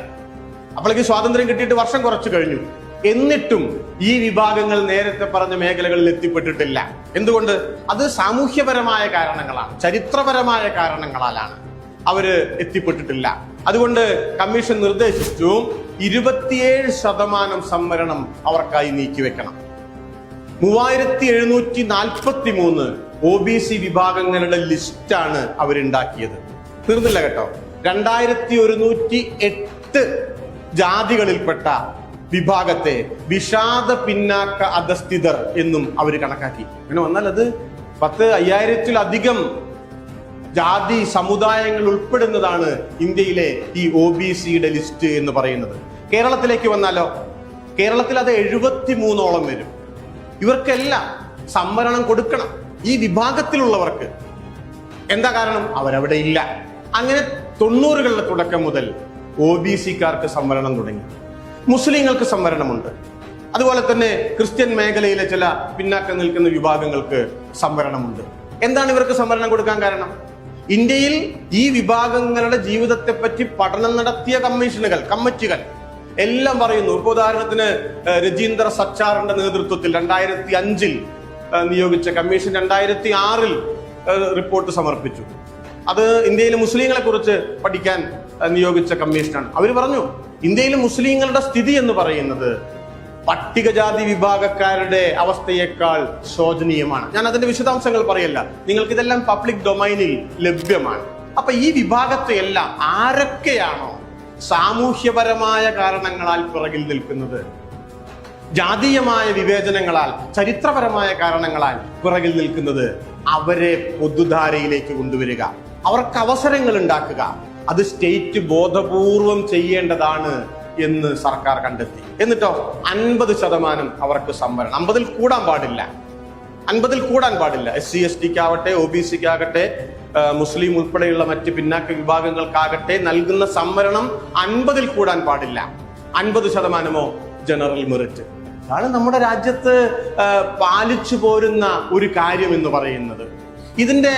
അപ്പോഴേക്ക് സ്വാതന്ത്ര്യം കിട്ടിയിട്ട് വർഷം കുറച്ചു കഴിഞ്ഞു. എന്നിട്ടും ഈ വിഭാഗങ്ങൾ നേരത്തെ പറഞ്ഞ മേഖലകളിൽ എത്തിപ്പെട്ടിട്ടില്ല. എന്തുകൊണ്ട്? അത് സാമൂഹ്യപരമായ കാരണങ്ങളാണ് ചരിത്രപരമായ കാരണങ്ങളാലാണ് അവർ എത്തിപ്പെട്ടിട്ടില്ല. അതുകൊണ്ട് കമ്മീഷൻ നിർദ്ദേശിച്ചു ഇരുപത്തിയേഴ് ശതമാനം സംവരണം അവർക്കായി നീക്കിവെക്കണം മൂവായിരത്തി എഴുന്നൂറ്റി നാൽപ്പത്തി മൂന്ന് ഒ ബി സി വിഭാഗങ്ങളുടെ ലിസ്റ്റാണ് അവരുണ്ടാക്കിയത്. തീർന്നില്ല കേട്ടോ. രണ്ടായിരത്തി ഒരുന്നൂറ്റി എട്ട് ജാതികളിൽപ്പെട്ട വിഭാഗത്തെ വിഷാദ പിന്നാക്ക അധസ്ഥിതർ എന്നും അവർ കണക്കാക്കി. അങ്ങനെ വന്നാൽ അത് പത്ത് അയ്യായിരത്തിലധികം ജാതി സമുദായങ്ങൾ ഉൾപ്പെടുന്നതാണ് ഇന്ത്യയിലെ ഈ ഒ ബി സിയുടെ ലിസ്റ്റ് എന്ന് പറയുന്നത്. കേരളത്തിലേക്ക് വന്നാലോ? കേരളത്തിൽ അത് എഴുപത്തി മൂന്നോളം വരും. ഇവർക്കെല്ലാം സംവരണം കൊടുക്കണം. ഈ വിഭാഗത്തിലുള്ളവർക്ക്. എന്താ കാരണം? അവരവിടെ ഇല്ല. അങ്ങനെ തൊണ്ണൂറുകളുടെ തുടക്കം മുതൽ ഒ ബി സിക്കാർക്ക് സംവരണം തുടങ്ങി. മുസ്ലിങ്ങൾക്ക് സംവരണമുണ്ട്. അതുപോലെ തന്നെ ക്രിസ്ത്യൻ മേഖലയിലെ ചില പിന്നാക്കം നിൽക്കുന്ന വിഭാഗങ്ങൾക്ക് സംവരണമുണ്ട്. എന്താണ് ഇവർക്ക് സംവരണം കൊടുക്കാൻ കാരണം? ഇന്ത്യയിൽ ഈ വിഭാഗങ്ങളുടെ ജീവിതത്തെ പറ്റി പഠനം നടത്തിയ കമ്മീഷനുകൾ കമ്മിറ്റികൾ എല്ലാം പറയുന്നു. ഇപ്പൊ ഉദാഹരണത്തിന് രജീന്ദ്ര സച്ചാറിന്റെ നേതൃത്വത്തിൽ രണ്ടായിരത്തി അഞ്ചിൽ നിയോഗിച്ച കമ്മീഷൻ രണ്ടായിരത്തി ആറിൽ റിപ്പോർട്ട് സമർപ്പിച്ചു. അത് ഇന്ത്യയിലെ മുസ്ലിങ്ങളെ കുറിച്ച് പഠിക്കാൻ നിയോഗിച്ച കമ്മീഷനാണ്. അവർ പറഞ്ഞു ഇന്ത്യയിലെ മുസ്ലിങ്ങളുടെ സ്ഥിതി എന്ന് പറയുന്നത് പട്ടികജാതി വിഭാഗക്കാരുടെ അവസ്ഥയേക്കാൾ ശോചനീയമാണ്. ഞാൻ അതിന്റെ വിശദാംശങ്ങൾ പറയല്ല. നിങ്ങൾക്ക് ഇതെല്ലാം പബ്ലിക് ഡൊമൈനിൽ ലഭ്യമാണ്. അപ്പൊ ഈ വിഭാഗത്തെ എല്ലാം ആരൊക്കെയാണോ സാമൂഹ്യപരമായ കാരണങ്ങളാൽ പിറകിൽ നിൽക്കുന്നത്? ജാതീയമായ വിവേചനങ്ങളാൽ ചരിത്രപരമായ കാരണങ്ങളാൽ പിറകിൽ നിൽക്കുന്നത് അവരെ പൊതുധാരയിലേക്ക് കൊണ്ടുവരിക. അവർക്ക് അവസരങ്ങൾ ഉണ്ടാക്കുക. അത് സ്റ്റേറ്റ് ബോധപൂർവം ചെയ്യേണ്ടതാണ് എന്ന് സർക്കാർ കണ്ടെത്തി. എന്നിട്ടോ അൻപത് ശതമാനം അവർക്ക് സംവരണം. അമ്പതിൽ കൂടാൻ പാടില്ല. അൻപതിൽ കൂടാൻ പാടില്ല. എസ് സി എസ് ടിക്ക് ആവട്ടെ ഒ ബി സിക്ക് ആകട്ടെ മുസ്ലിം ഉൾപ്പെടെയുള്ള മറ്റ് പിന്നാക്ക വിഭാഗങ്ങൾക്കാകട്ടെ നൽകുന്ന സംവരണം അൻപതിൽ കൂടാൻ പാടില്ല. അൻപത് ശതമാനമോ ജനറൽ മെറിറ്റ്. അതാണ് നമ്മുടെ രാജ്യത്ത് പാലിച്ചു പോരുന്ന ഒരു കാര്യം എന്ന് പറയുന്നത്. ഇതിന്റെ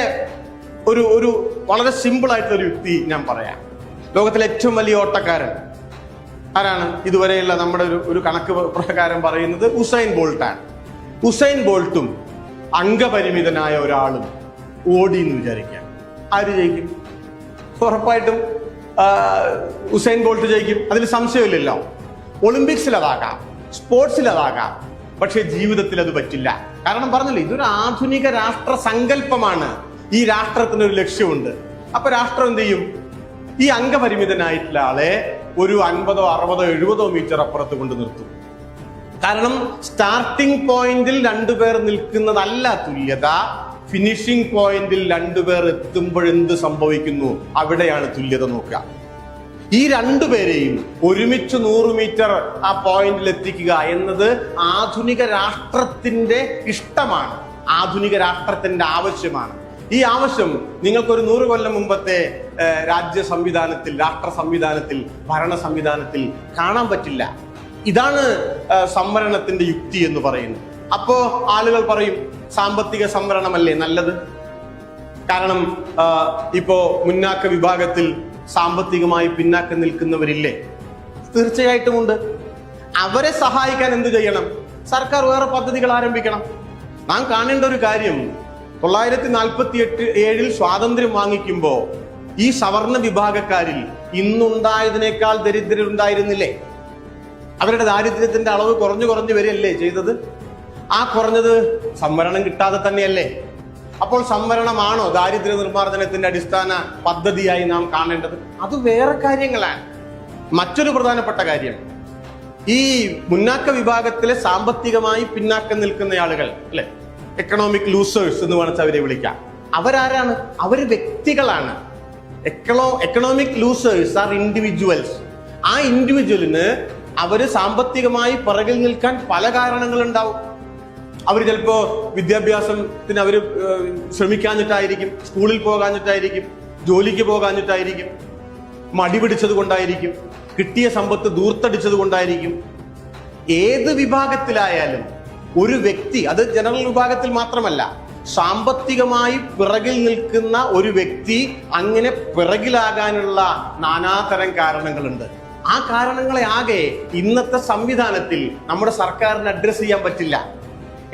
ഒരു ഒരു വളരെ സിമ്പിൾ ആയിട്ടുള്ള ഒരു യുക്തി ഞാൻ പറയാം. ലോകത്തിലെ ഏറ്റവും വലിയ ഓട്ടക്കാരൻ ആരാണ്? ഇതുവരെയുള്ള നമ്മുടെ ഒരു ഒരു കണക്ക് പ്രകാരം പറയുന്നത് ഉസൈൻ ബോൾട്ടാണ്. ഉസൈൻ ബോൾട്ടും അംഗപരിമിതനായ ഒരാളും ഓടി എന്ന് വിചാരിക്കുക ആര് ജയിക്കും? ഉറപ്പായിട്ടും ഉസൈൻ ബോൾട്ട് ജയിക്കും. അതിൽ സംശയമില്ലല്ലോ. ഒളിമ്പിക്സിൽ അതാകാം സ്പോർട്സിൽ അതാകാം പക്ഷേ ജീവിതത്തിൽ അത് പറ്റില്ല. കാരണം പറഞ്ഞില്ലേ ഇതൊരു ആധുനിക രാഷ്ട്ര സങ്കല്പമാണ്. ഈ രാഷ്ട്രത്തിന് ഒരു ലക്ഷ്യമുണ്ട്. അപ്പൊ രാഷ്ട്രം എന്ത് ചെയ്യും? ഈ അംഗപരിമിതനായിട്ടുള്ള ആളെ ഒരു അൻപതോ അറുപതോ എഴുപതോ മീറ്റർ അപ്പുറത്ത് കൊണ്ട് നിർത്തും. കാരണം സ്റ്റാർട്ടിംഗ് പോയിന്റിൽ രണ്ടുപേർ നിൽക്കുന്നതല്ല തുല്യത. ഫിനിഷിംഗ് പോയിന്റിൽ രണ്ടുപേർ എത്തുമ്പോഴെന്ത് സംഭവിക്കുന്നു? അവിടെയാണ് തുല്യത നോക്കുക. ഈ രണ്ടുപേരെയും ഒരുമിച്ച് നൂറ് മീറ്റർ ആ പോയിന്റിൽ എത്തിക്കുക എന്നത് ആധുനിക രാഷ്ട്രത്തിന്റെ ഇഷ്ടമാണ്. ആധുനിക രാഷ്ട്രത്തിന്റെ ആവശ്യമാണ്. ഈ ആവശ്യം നിങ്ങൾക്കൊരു നൂറ് കൊല്ലം മുമ്പത്തെ രാജ്യ സംവിധാനത്തിൽ രാഷ്ട്ര സംവിധാനത്തിൽ ഭരണ സംവിധാനത്തിൽ കാണാൻ പറ്റില്ല. ഇതാണ് സംവരണത്തിന്റെ യുക്തി എന്ന് പറയുന്നത്. അപ്പോ ആളുകൾ പറയും സാമ്പത്തിക സംവരണമല്ലേ നല്ലത്? കാരണം ഇപ്പോ മുന്നാക്ക വിഭാഗത്തിൽ സാമ്പത്തികമായി പിന്നാക്കം നിൽക്കുന്നവരില്ലേ? തീർച്ചയായിട്ടും ഉണ്ട്. അവരെ സഹായിക്കാൻ എന്ത് ചെയ്യണം? സർക്കാർ വേറെ പദ്ധതികൾ ആരംഭിക്കണം. നാം കാണേണ്ട ഒരു കാര്യം തൊള്ളായിരത്തി നാൽപ്പത്തി എട്ട് ഏഴിൽ സ്വാതന്ത്ര്യം വാങ്ങിക്കുമ്പോൾ ഈ സവർണ വിഭാഗക്കാരിൽ ഇന്നുണ്ടായതിനേക്കാൾ ദരിദ്രരുണ്ടായിരുന്നില്ലേ അവരുടെ ദാരിദ്ര്യത്തിന്റെ അളവ് കുറഞ്ഞു കുറഞ്ഞു വരികയല്ലേ ചെയ്തത്? ആ കുറഞ്ഞത് സംവരണം കിട്ടാതെ തന്നെയല്ലേ? അപ്പോൾ സംവരണമാണോ ദാരിദ്ര്യ നിർമ്മാർജനത്തിന്റെ അടിസ്ഥാന പദ്ധതിയായി നാം കാണേണ്ടത്? അത് വേറെ കാര്യങ്ങളാണ്. മറ്റൊരു പ്രധാനപ്പെട്ട കാര്യം. ഈ മുന്നാക്ക വിഭാഗത്തിലെ സാമ്പത്തികമായി പിന്നാക്കം നിൽക്കുന്ന ആളുകൾ അല്ലെ? എക്കണോമിക് ലൂസേഴ്സ് എന്ന് വേണമെങ്കിൽ അവരെ വിളിക്കാം. അവരാരാണ്? അവർ വ്യക്തികളാണ്. Econo economic losers are individuals ആ ഇൻഡിവിജ്വലിന് അവർ സാമ്പത്തികമായി പിറകിൽ നിൽക്കാൻ പല കാരണങ്ങളുണ്ടാവും. അവർ ചിലപ്പോ വിദ്യാഭ്യാസത്തിന് അവർ ശ്രമിക്കാഞ്ഞിട്ടായിരിക്കും സ്കൂളിൽ പോകാഞ്ഞിട്ടായിരിക്കും ജോലിക്ക് പോകാഞ്ഞിട്ടായിരിക്കും മടി പിടിച്ചത് കൊണ്ടായിരിക്കും കിട്ടിയ സമ്പത്ത് ദൂർത്തടിച്ചത് കൊണ്ടായിരിക്കും. ഏത് വിഭാഗത്തിലായാലും ഒരു വ്യക്തി അത് ജനറൽ വിഭാഗത്തിൽ മാത്രമല്ല സാമ്പത്തികമായി പിറകിൽ നിൽക്കുന്ന ഒരു വ്യക്തി അങ്ങനെ പിറകിലാകാനുള്ള നാനാതരം കാരണങ്ങളുണ്ട്. ആ കാരണങ്ങളെ ആകെ ഇന്നത്തെ സംവിധാനത്തിൽ നമ്മുടെ സർക്കാരിന് അഡ്രസ് ചെയ്യാൻ പറ്റില്ല.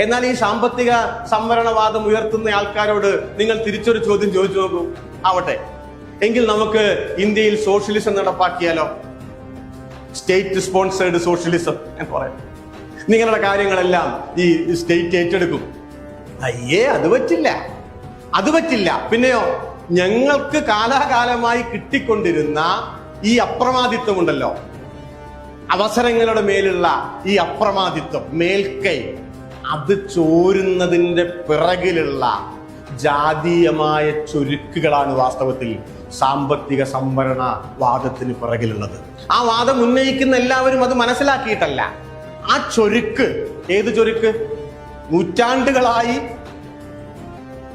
എന്നാൽ ഈ സാമ്പത്തിക സംവരണവാദം ഉയർത്തുന്ന ആൾക്കാരോട് നിങ്ങൾ തിരിച്ചൊരു ചോദ്യം ചോദിച്ചു നോക്കൂ. ആവട്ടെ. എങ്കിൽ നമുക്ക് ഇന്ത്യയിൽ സോഷ്യലിസം നടപ്പാക്കിയാലോ? സ്റ്റേറ്റ് സ്പോൺസേഡ് സോഷ്യലിസം എന്ന് പറയാം. നിങ്ങളുടെ കാര്യങ്ങളെല്ലാം ഈ സ്റ്റേറ്റ് ഏറ്റെടുക്കും. അയ്യേ അത് പറ്റില്ല. അത് പറ്റില്ല. പിന്നെയോ ഞങ്ങൾക്ക് കാലാകാലമായി കിട്ടിക്കൊണ്ടിരുന്ന ഈ അപ്രമാദിത്വം ഉണ്ടല്ലോ. അവസരങ്ങളുടെ മേലുള്ള ഈ അപ്രമാദിത്വം മേൽക്കൈ അത് ചോരുന്നതിന്റെ പിറകിലുള്ള ജാതീയമായ ചുരുക്കുകളാണ് വാസ്തവത്തിൽ സാമ്പത്തിക സംവരണ വാദത്തിന് പിറകിലുള്ളത്. ആ വാദം ഉന്നയിക്കുന്ന എല്ലാവരും അത് മനസ്സിലാക്കിയിട്ടല്ല. ആ ചൊരുക്ക് ഏത് ചൊരുക്ക്? നൂറ്റാണ്ടുകളായി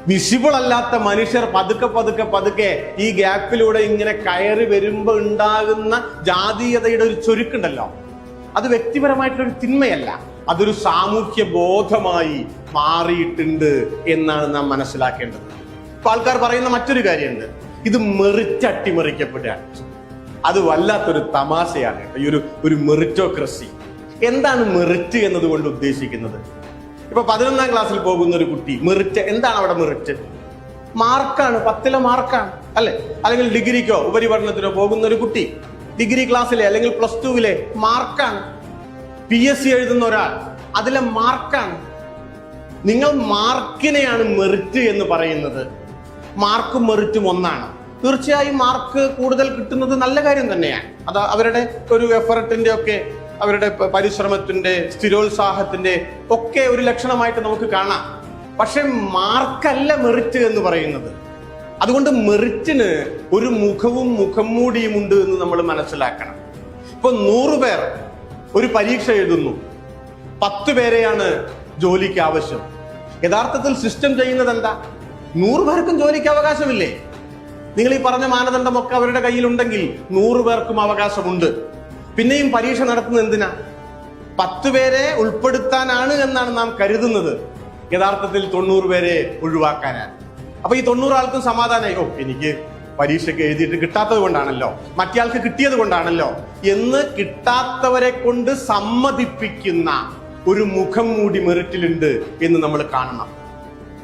വിസിബിൾ അല്ലാത്ത മനുഷ്യർ പതുക്കെ പതുക്കെ പതുക്കെ ഈ ഗ്യാപ്പിലൂടെ ഇങ്ങനെ കയറി വരുമ്പോൾ ഉണ്ടാകുന്ന ജാതീയതയുടെ ഒരു ചുരുക്കുണ്ടല്ലോ. അത് വ്യക്തിപരമായിട്ടുള്ള ഒരു തിന്മയല്ല. അതൊരു സാമൂഹ്യ ബോധമായി മാറിയിട്ടുണ്ട് എന്നാണ് നാം മനസ്സിലാക്കേണ്ടത്. ഇപ്പൊ ആൾക്കാർ പറയുന്ന മറ്റൊരു കാര്യമുണ്ട്. ഇത് മെറിറ്റട്ടിമറിക്കപ്പെടുകയാണ് അത് വല്ലാത്തൊരു തമാശയാണ്. ഈ ഒരു ഒരു മെറിറ്റോക്രസി. എന്താണ് മെറിറ്റ് എന്നതുകൊണ്ട് ഉദ്ദേശിക്കുന്നത്? ഇപ്പൊ പതിനൊന്നാം ക്ലാസ്സിൽ പോകുന്ന ഒരു കുട്ടി മെറിറ്റ് എന്താണ് അവിടെ മെറിറ്റ്? മാർക്കാണ് പത്തിലെ മാർക്കാണ് അല്ലെ? അല്ലെങ്കിൽ ഡിഗ്രിക്കോ ഉപരിപഠനത്തിനോ പോകുന്ന ഒരു കുട്ടി ഡിഗ്രി ക്ലാസ്സിലെ അല്ലെങ്കിൽ പ്ലസ് ടുവിലെ മാർക്കാണ്. പി എസ് സി എഴുതുന്ന ഒരാൾ അതിലെ മാർക്കാണ്. നിങ്ങൾ മാർക്കിനെയാണ് മെറിറ്റ് എന്ന് പറയുന്നത്. മാർക്കും മെറിറ്റും ഒന്നാണ്. തീർച്ചയായും മാർക്ക് കൂടുതൽ കിട്ടുന്നത് നല്ല കാര്യം തന്നെയാണ്. അത് അവരുടെ ഒരു എഫർട്ടിന്റെ ഒക്കെ അവരുടെ പരിശ്രമത്തിന്റെ സ്ഥിരോത്സാഹത്തിന്റെ ഒക്കെ ഒരു ലക്ഷണമായിട്ട് നമുക്ക് കാണാം. പക്ഷെ മാർക്കല്ല മെറിറ്റ് എന്ന് പറയുന്നത്. അതുകൊണ്ട് മെറിറ്റിന് ഒരു മുഖവും മുഖം മൂടിയും ഉണ്ട് എന്ന് നമ്മൾ മനസ്സിലാക്കണം. ഇപ്പൊ നൂറ് പേർ ഒരു പരീക്ഷ എഴുതുന്നു. പത്ത് പേരെയാണ് ജോലിക്ക് ആവശ്യം. യഥാർത്ഥത്തിൽ സിസ്റ്റം ചെയ്യുന്നത് എന്താ? നൂറ് പേർക്കും ജോലിക്ക് അവകാശമില്ലേ? നിങ്ങൾ ഈ പറഞ്ഞ മാനദണ്ഡമൊക്കെ അവരുടെ കയ്യിലുണ്ടെങ്കിൽ നൂറ് പേർക്കും അവകാശമുണ്ട്. പിന്നെയും പരീക്ഷ നടത്തുന്നത് എന്തിനാ? പത്ത് പേരെ ഉൾപ്പെടുത്താനാണ് എന്നാണ് നാം കരുതുന്നത്. യഥാർത്ഥത്തിൽ തൊണ്ണൂറ് പേരെ ഒഴിവാക്കാനാണ്. അപ്പൊ ഈ തൊണ്ണൂറ് ആൾക്കും സമാധാനമായി ഓ എനിക്ക് പരീക്ഷയ്ക്ക് എഴുതിയിട്ട് കിട്ടാത്തത് കൊണ്ടാണല്ലോ. മറ്റേയാൾക്ക് കിട്ടിയത് കൊണ്ടാണല്ലോ. എന്ന് കിട്ടാത്തവരെ കൊണ്ട് സമ്മതിപ്പിക്കുന്ന ഒരു മുഖം മൂടി മെറിറ്റിലുണ്ട് എന്ന് നമ്മൾ കാണണം.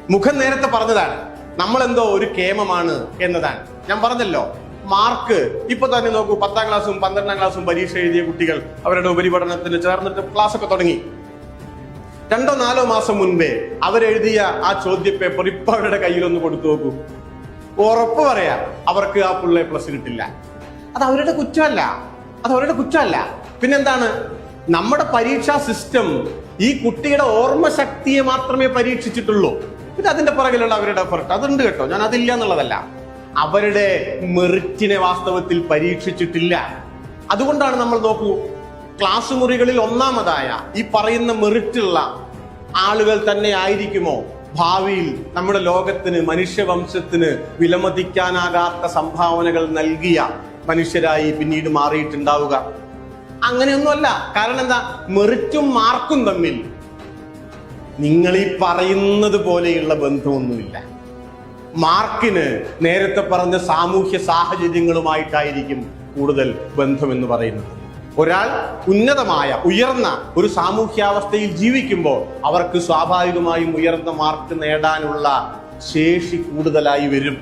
മുഖം നേരത്തെ പറഞ്ഞതാണ്. നമ്മൾ എന്തോ ഒരു കേമമാണ് എന്നതാണ്. ഞാൻ പറഞ്ഞല്ലോ. മാർക്ക് ഇപ്പൊ തന്നെ നോക്കൂ പത്താം ക്ലാസ്സും പന്ത്രണ്ടാം ക്ലാസ്സും പരീക്ഷ എഴുതിയ കുട്ടികൾ അവരുടെ ഉപരിപഠനത്തിന് ചേർന്നിട്ട് ക്ലാസ് ഒക്കെ തുടങ്ങി. രണ്ടോ നാലോ മാസം മുൻപേ അവരെഴുതിയ ആ ചോദ്യ പേപ്പർ ഇപ്പൊ അവരുടെ കയ്യിലൊന്ന് കൊടുത്തു നോക്കൂ. ഉറപ്പ് പറയാ അവർക്ക് ആ എ പ്ലസ് കിട്ടില്ല. അത് അവരുടെ കുറ്റമല്ല. അത് അവരുടെ കുറ്റമല്ല. പിന്നെന്താണ്? നമ്മുടെ പരീക്ഷാ സിസ്റ്റം ഈ കുട്ടിയുടെ ഓർമ്മ ശക്തിയെ മാത്രമേ പരീക്ഷിച്ചിട്ടുള്ളൂ. പിന്നെ അതിന്റെ പുറകിലുള്ള അവരുടെ എഫർട്ട് അതുണ്ട് കേട്ടോ. ഞാൻ അതില്ല എന്നുള്ളതല്ല. അവരുടെ മെറിറ്റിനെ വാസ്തവത്തിൽ പരീക്ഷിച്ചിട്ടില്ല. അതുകൊണ്ടാണ് നമ്മൾ നോക്കൂ ക്ലാസ് മുറികളിൽ ഒന്നാമതായ ഈ പറയുന്ന മെറിറ്റുള്ള ആളുകൾ തന്നെ ആയിരിക്കുമോ? ഭാവിയിൽ നമ്മുടെ ലോകത്തിന് മനുഷ്യവംശത്തിന് വിലമതിക്കാനാകാത്ത സംഭാവനകൾ നൽകിയ മനുഷ്യരായി പിന്നീട് മാറിയിട്ടുണ്ടാവുക. അങ്ങനെയൊന്നുമല്ല. കാരണം എന്താ? മെറിറ്റും മാർക്കും തമ്മിൽ നിങ്ങൾ ഈ പറയുന്നത് പോലെയുള്ള ബന്ധമൊന്നുമില്ല. മാർക്കിന് നേരത്തെ പറഞ്ഞ സാമൂഹ്യ സാഹചര്യങ്ങളുമായിട്ടായിരിക്കും കൂടുതൽ ബന്ധമെന്ന് പറയുന്നത്. ഒരാൾ ഉന്നതമായ ഉയർന്ന ഒരു സാമൂഹ്യാവസ്ഥയിൽ ജീവിക്കുമ്പോൾ അവർക്ക് സ്വാഭാവികമായും ഉയർന്ന മാർക്ക് നേടാനുള്ള ശേഷി കൂടുതലായി വരും.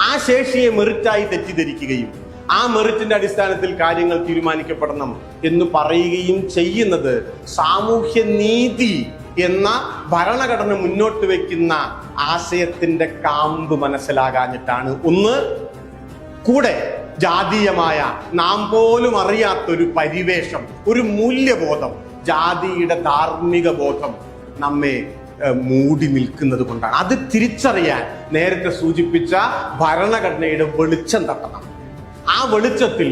ആ ശേഷിയെ മെറിറ്റായി തെറ്റിദ്ധരിക്കുകയും ആ മെറിറ്റിന്റെ അടിസ്ഥാനത്തിൽ കാര്യങ്ങൾ തീരുമാനിക്കപ്പെടണം എന്ന് പറയുകയും ചെയ്യുന്നത് സാമൂഹ്യ നീതി എന്ന ഭരണഘടന മുന്നോട്ട് വെക്കുന്ന ആശയത്തിന്റെ കാമ്പ് മനസ്സിലാകാഞ്ഞിട്ടാണ്. ഒന്ന് കൂടെ ജാതീയമായ നാം പോലും അറിയാത്തൊരു പരിവേഷം ഒരു മൂല്യബോധം ജാതിയുടെ ധാർമ്മിക ബോധം നമ്മെ മൂടി നിൽക്കുന്നത് കൊണ്ടാണ്. അത് തിരിച്ചറിയാൻ നേരത്തെ സൂചിപ്പിച്ച ഭരണഘടനയുടെ വെളിച്ചം തട്ടണം. ആ വെളിച്ചത്തിൽ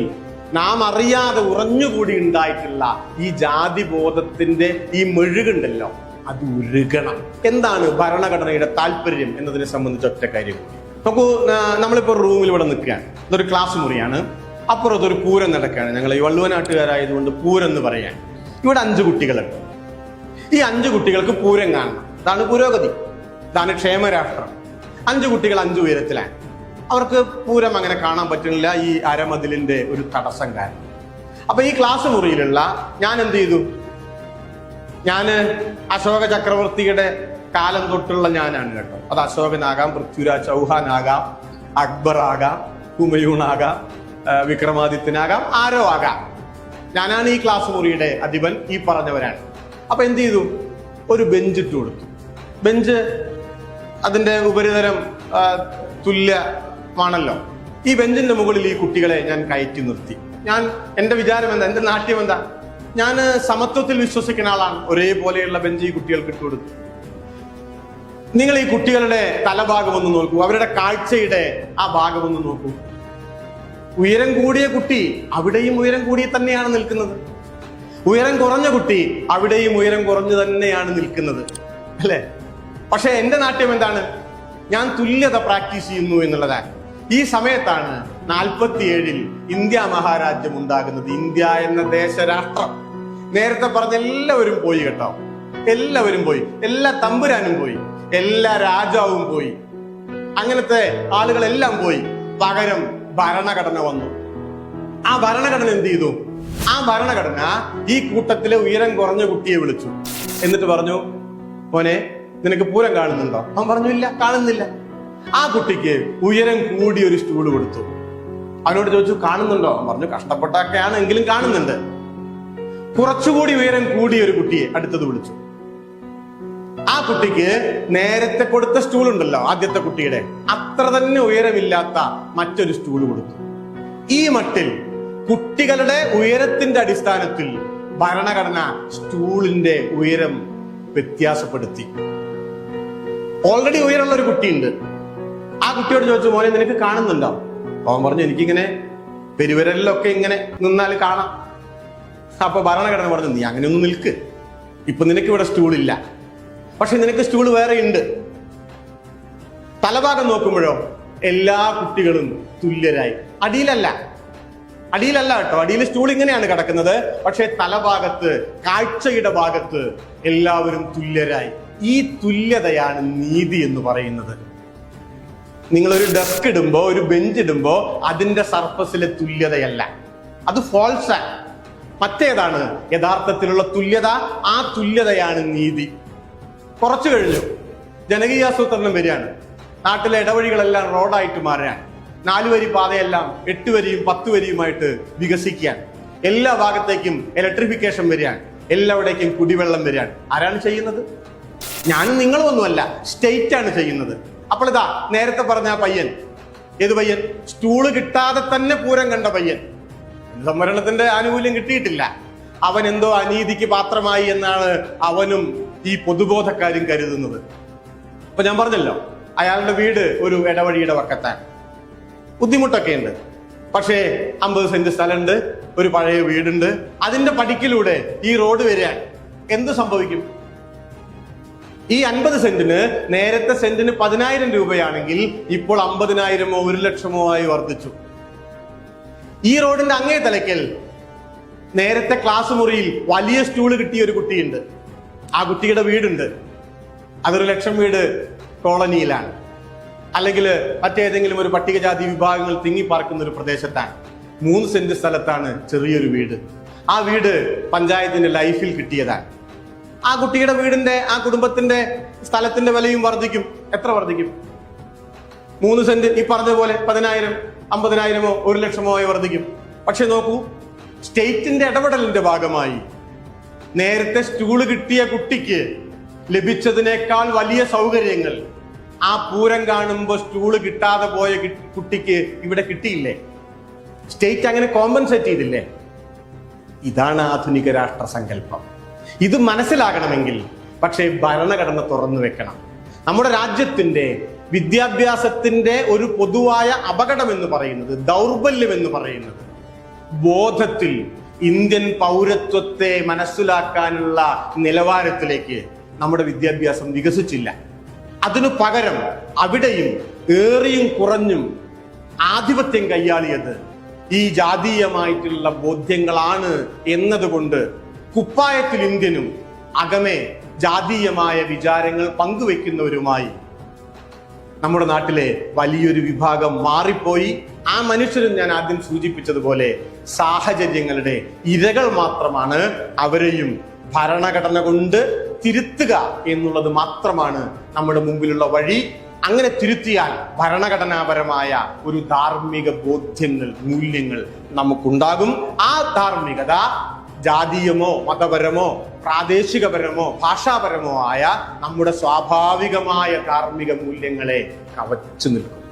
നാം അറിയാതെ ഉറഞ്ഞുകൂടി ഉണ്ടായിട്ടുള്ള ഈ ജാതി ബോധത്തിന്റെ ഈ മെഴുകുണ്ടല്ലോ അത് ഉരുകണം എന്താണ് ഭരണഘടനയുടെ താല്പര്യം എന്നതിനെ സംബന്ധിച്ച ഒറ്റ കാര്യം. കൂടി നോക്കൂ ന- നമ്മളിപ്പോ റൂമിൽ ഇവിടെ നിൽക്കുകയാണ്. ഇതൊരു ക്ലാസ് മുറിയാണ്. അപ്പുറത്ത് ഒരു പൂരം നടക്കുകയാണ്. ഞങ്ങൾ ഈ വള്ളുവനാട്ടുകാരായതുകൊണ്ട് പൂരം എന്ന് പറയാൻ. ഇവിടെ അഞ്ച് കുട്ടികളുണ്ട്. ഈ അഞ്ച് കുട്ടികൾക്ക് പൂരം കാണണം. ഇതാണ് പുരോഗതി. ഇതാണ് ക്ഷേമരാഷ്ട്രം. അഞ്ച് കുട്ടികൾ അഞ്ച് ഉയരത്തിലാണ്. അവർക്ക് പൂരം അങ്ങനെ കാണാൻ പറ്റുന്നില്ല. ഈ അരമതിലിന്റെ ഒരു തടസ്സം കാരണം. അപ്പൊ ഈ ക്ലാസ് മുറിയിലുള്ള ഞാൻ എന്ത് ചെയ്തു? ഞാൻ അശോക ചക്രവർത്തിയുടെ കാലം തൊട്ടുള്ള ഞാനാണ് കേട്ടോ. അത് അശോകനാകാം പൃഥ്വിരാജ് ആകാം ഹുമയൂൺ ആകാം വിക്രമാദിത്യനാകാം ആരോ ആകാം. ഞാനാണ് ഈ ക്ലാസ് മുറിയുടെ അധിപൻ ഈ പറഞ്ഞവരാണ്. അപ്പൊ എന്ത് ചെയ്തു? ഒരു ബെഞ്ച് ഇട്ട് കൊടുത്തു. ബെഞ്ച് അതിന്റെ ഉപരിതലം തുല്യമാണല്ലോ. ഈ ബെഞ്ചിന്റെ മുകളിൽ ഈ കുട്ടികളെ ഞാൻ കയറ്റി നിർത്തി. ഞാൻ എന്റെ വിചാരം എന്താ? എന്റെ നാട്യം എന്താ? ഞാൻ സമത്വത്തിൽ വിശ്വസിക്കുന്ന ആളാണ്. ഒരേപോലെയുള്ള ബെഞ്ച് ഈ കുട്ടികൾക്ക് ഇട്ട് കൊടുത്തു. നിങ്ങൾ ഈ കുട്ടികളുടെ തലഭാഗം ഒന്ന് നോക്കൂ. അവരുടെ കാഴ്ചയുടെ ആ ഭാഗം ഒന്ന് നോക്കൂ. ഉയരം കൂടിയ കുട്ടി അവിടെയും ഉയരം കൂടി തന്നെയാണ് നിൽക്കുന്നത്. ഉയരം കുറഞ്ഞ കുട്ടി അവിടെയും ഉയരം കുറഞ്ഞു തന്നെയാണ് നിൽക്കുന്നത്. അല്ലേ? പക്ഷെ എന്റെ നാട്യം എന്താണ്? ഞാൻ തുല്യത പ്രാക്ടീസ് ചെയ്യുന്നു എന്നുള്ളതാണ്. ഈ സമയത്താണ് നാൽപ്പത്തിയേഴിൽ ഇന്ത്യ മഹാരാജ്യം ഉണ്ടാകുന്നത്. ഇന്ത്യ എന്ന ദേശരാഷ്ട്രം. നേരത്തെ പറഞ്ഞ എല്ലാവരും പോയി കേട്ടോ. എല്ലാവരും പോയി. എല്ലാ തമ്പുരാനും പോയി. എല്ലാ രാജാവും പോയി. അങ്ങനത്തെ ആളുകളെല്ലാം പോയി. പകരം ഭരണഘടന വന്നു. ആ ഭരണഘടന എന്ത് ചെയ്തു? ആ ഭരണഘടന ഈ കൂട്ടത്തിലെ ഉയരം കുറഞ്ഞ കുട്ടിയെ വിളിച്ചു. എന്നിട്ട് പറഞ്ഞു മോനെ നിനക്ക് പൂരം കാണുന്നുണ്ടോ? അവൻ പറഞ്ഞു ഇല്ല കാണുന്നില്ല. ആ കുട്ടിക്ക് ഉയരം കൂടി ഒരു സ്റ്റൂൾ കൊടുത്തു. അവനോട് ചോദിച്ചു കാണുന്നുണ്ടോ? പറഞ്ഞു കഷ്ടപ്പെട്ടൊക്കെയാണ് എങ്കിലും കാണുന്നുണ്ട്. കുറച്ചുകൂടി ഉയരം കൂടിയ ഒരു കുട്ടിയെ അടുത്തത് വിളിച്ചു. ആ കുട്ടിക്ക് നേരത്തെ കൊടുത്ത സ്റ്റൂൾ ഉണ്ടല്ലോ ആദ്യത്തെ കുട്ടിയുടെ. അത്ര തന്നെ ഉയരമില്ലാത്ത മറ്റൊരു സ്റ്റൂൾ കൊടുത്തു. ഈ മട്ടിൽ കുട്ടികളുടെ ഉയരത്തിന്റെ അടിസ്ഥാനത്തിൽ ഭരണഘടന സ്റ്റൂളിന്റെ ഉയരം വ്യത്യാസപ്പെടുത്തി. ഓൾറെഡി ഉയരമുള്ള ഒരു കുട്ടിയുണ്ട്. ആ കുട്ടിയോട് ചോദിച്ചു മോനെ നിനക്ക് കാണുന്നുണ്ടോ? അവൻ പറഞ്ഞു എനിക്കിങ്ങനെ പെരുവരലിലൊക്കെ ഇങ്ങനെ നിന്നാൽ കാണാം. അപ്പൊ ഭരണഘടന പറഞ്ഞു നീ അങ്ങനെ ഒന്ന് നിൽക്ക്. ഇപ്പൊ നിനക്ക് ഇവിടെ സ്റ്റൂൾ ഇല്ല പക്ഷെ നിനക്ക് സ്റ്റൂൾ വേറെ ഉണ്ട്. തലഭാഗം നോക്കുമ്പോഴോ എല്ലാ കുട്ടികളും തുല്യരായി. അടിയിലല്ല. അടിയിലല്ല കേട്ടോ. അടിയിൽ സ്റ്റൂൾ ഇങ്ങനെയാണ് കിടക്കുന്നത്. പക്ഷെ തലഭാഗത്ത് കാഴ്ചയുടെ ഭാഗത്ത് എല്ലാവരും തുല്യരായി. ഈ തുല്യതയാണ് നീതി എന്ന് പറയുന്നത്. നിങ്ങൾ ഒരു ഡെസ്ക് ഇടുമ്പോ ഒരു ബെഞ്ച് ഇടുമ്പോ അതിന്റെ സർഫസിലെ തുല്യതയല്ല. അത് ഫോൾസ് മറ്റേതാണ് യഥാർത്ഥത്തിലുള്ള തുല്യത. ആ തുല്യതയാണ് നീതി. കുറച്ചു കഴിഞ്ഞു. ജനകീയാസൂത്രണം വരികയാണ്. നാട്ടിലെ ഇടവഴികളെല്ലാം റോഡായിട്ട് മാറാൻ നാലു വരി പാതയെല്ലാം എട്ട് വരിയും പത്ത് വരിയുമായിട്ട് വികസിക്കാൻ എല്ലാ ഭാഗത്തേക്കും ഇലക്ട്രിഫിക്കേഷൻ വരികയാണ്. എല്ലാവിടേക്കും കുടിവെള്ളം വരികയാണ്. ആരാണ് ചെയ്യുന്നത്? ഞാൻ നിങ്ങളൊന്നുമല്ല സ്റ്റേറ്റ് ആണ് ചെയ്യുന്നത്. അപ്പോൾ ഇതാ നേരത്തെ പറഞ്ഞ ആ പയ്യൻ. ഏത് പയ്യൻ? സ്റ്റൂൾ കിട്ടാതെ തന്നെ പൂരം കണ്ട പയ്യൻ. സംവരണത്തിന്റെ ആനുകൂല്യം കിട്ടിയിട്ടില്ല. അവൻ എന്തോ അനീതിക്ക് പാത്രമായി എന്നാണ് അവനും ഈ പൊതുബോധക്കാരും കരുതുന്നത്. അപ്പൊ ഞാൻ പറഞ്ഞല്ലോ അയാളുടെ വീട് ഒരു ഇടവഴിയുടെ വക്കത്താണ്. ബുദ്ധിമുട്ടൊക്കെ ഉണ്ട്. പക്ഷേ അമ്പത് സെന്റ് സ്ഥലമുണ്ട് ഒരു പഴയ വീടുണ്ട്. അതിന്റെ പടിക്കിലൂടെ ഈ റോഡ് വരാൻ എന്ത് സംഭവിക്കും? ഈ അൻപത് സെന്റിന് നേരത്തെ സെന്റിന് പതിനായിരം രൂപയാണെങ്കിൽ ഇപ്പോൾ അമ്പതിനായിരമോ ഒരു ലക്ഷമോ ആയി വർദ്ധിച്ചു. ഈ റോഡിന്റെ അങ്ങേ തലയ്ക്കൽ നേരത്തെ ക്ലാസ് മുറിയിൽ വലിയ സ്റ്റൂൾ കിട്ടിയ ഒരു കുട്ടിയുണ്ട്. ആ കുട്ടിയുടെ വീടുണ്ട്. അതൊരു ലക്ഷം വീട് കോളനിയിലാണ്. അല്ലെങ്കിൽ മറ്റേതെങ്കിലും ഒരു പട്ടികജാതി വിഭാഗങ്ങൾ തിങ്ങി തിങ്ങിപ്പാർക്കുന്ന ഒരു പ്രദേശത്താണ്. മൂന്ന് സെന്റ് സ്ഥലത്താണ് ചെറിയൊരു വീട്. ആ വീട് പഞ്ചായത്തിന്റെ ലൈഫിൽ കിട്ടിയതാണ്. ആ കുട്ടിയുടെ വീടിന്റെ ആ കുടുംബത്തിന്റെ സ്ഥലത്തിന്റെ വിലയും വർദ്ധിക്കും. എത്ര വർദ്ധിക്കും? മൂന്ന് സെന്റ് ഈ പറഞ്ഞതുപോലെ പതിനായിരം അമ്പതിനായിരമോ ഒരു ലക്ഷമോ ആയി വർദ്ധിക്കും. പക്ഷെ നോക്കൂ സ്റ്റേറ്റിന്റെ ഇടപെടലിന്റെ ഭാഗമായി നേരത്തെ സ്റ്റൂൾ കിട്ടിയ കുട്ടിക്ക് ലഭിച്ചതിനേക്കാൾ വലിയ സൗകര്യങ്ങൾ ആ പൂരം കാണുമ്പോൾ സ്റ്റൂൾ കിട്ടാതെ പോയ കുട്ടിക്ക് ഇവിടെ കിട്ടിയില്ലേ? സ്റ്റേറ്റ് അങ്ങനെ കോമ്പൻസേറ്റ് ചെയ്തില്ലേ? ഇതാണ് ആധുനിക രാഷ്ട്ര സങ്കല്പം. ഇത് മനസ്സിലാകണമെങ്കിൽ പക്ഷേ ഭരണഘടന തുറന്നു വെക്കണം. നമ്മുടെ രാജ്യത്തിന്റെ വിദ്യാഭ്യാസത്തിന്റെ ഒരു പൊതുവായ അപകടം എന്ന് പറയുന്നത് ദൗർബല്യം എന്ന് പറയുന്നത്. ബോധത്തിൽ ഇന്ത്യൻ പൗരത്വത്തെ മനസ്സിലാക്കാനുള്ള നിലവാരത്തിലേക്ക് നമ്മുടെ വിദ്യാഭ്യാസം വികസിച്ചില്ല. അതിനു പകരം അവിടെയും ഏറിയും കുറഞ്ഞും ആധിപത്യം കൈയാളിയത് ഈ ജാതീയമായിട്ടുള്ള ബോധ്യങ്ങളാണ് എന്നതുകൊണ്ട് കുപ്പായത്തിൽ ഇന്ത്യനും അകമേ ജാതീയമായ വിചാരങ്ങൾ പങ്കുവെക്കുന്നവരുമായി നമ്മുടെ നാട്ടിലെ വലിയൊരു വിഭാഗം മാറിപ്പോയി. ആ മനുഷ്യരും ഞാൻ ആദ്യം സൂചിപ്പിച്ചതുപോലെ സാഹചര്യങ്ങളുടെ ഇരകൾ മാത്രമാണ് അവരെയും ഭരണഘടന കൊണ്ട് തിരുത്തുക എന്നുള്ളത് മാത്രമാണ് നമ്മുടെ മുമ്പിലുള്ള വഴി. അങ്ങനെ തിരുത്തിയാൽ ഭരണഘടനാപരമായ ഒരു ധാർമ്മിക ബോധ്യങ്ങൾ മൂല്യങ്ങൾ നമുക്കുണ്ടാകും. ആ ധാർമ്മികത ജാതീയമോ മതപരമോ പ്രാദേശികപരമോ ഭാഷാപരമോ ആയ നമ്മുടെ സ്വാഭാവികമായ ധാർമ്മിക മൂല്യങ്ങളെ കവച്ചു നിൽക്കും.